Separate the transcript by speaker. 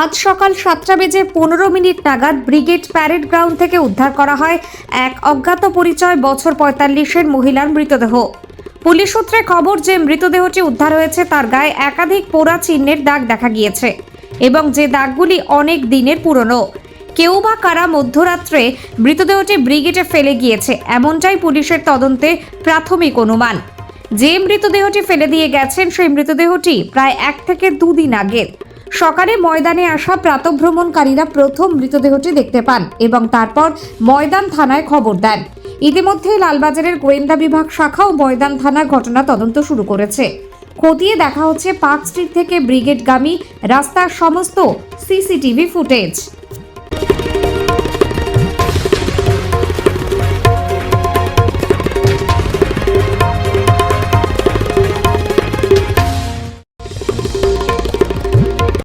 Speaker 1: আজ সকাল সাতটা বেজে পনেরো মিনিট নাগাদ ব্রিগেড প্যারেড গ্রাউন্ড থেকে উদ্ধার করা হয় এক অজ্ঞাত পরিচয় বছর পঁয়তাল্লিশের মহিলার মৃতদেহ। পুলিশ সূত্রে খবর যে মৃতদেহটি উদ্ধার হয়েছে, তার গায়ে একাধিক পোড়া চিহ্নের দাগ দেখা গিয়েছে এবং যে দাগগুলি অনেক দিনের পুরনো। কেউ বা কারা মধ্যরাত্রে মৃতদেহটি ব্রিগেডে ফেলে গিয়েছে, এমনটাই পুলিশের তদন্তে প্রাথমিক অনুমান। যে মৃতদেহটি ফেলে দিয়ে গেছেন, সেই মৃতদেহটি প্রায় এক থেকে দুদিন আগের সকালে ময়দানে আসা প্রাতভ্রমণকারীরা প্রথম মৃতদেহটি দেখতে পান এবং তারপর ময়দান থানায় খবর দেন। ইতিমধ্যে লালবাজারের গোয়েন্দা বিভাগ শাখাও ময়দান থানা ঘটনা তদন্ত শুরু করেছে। খতিয়ে দেখা হচ্ছে পার্ক স্ট্রিট থেকে ব্রিগেডগামী রাস্তার সমস্ত সিসিটিভি ফুটেজ।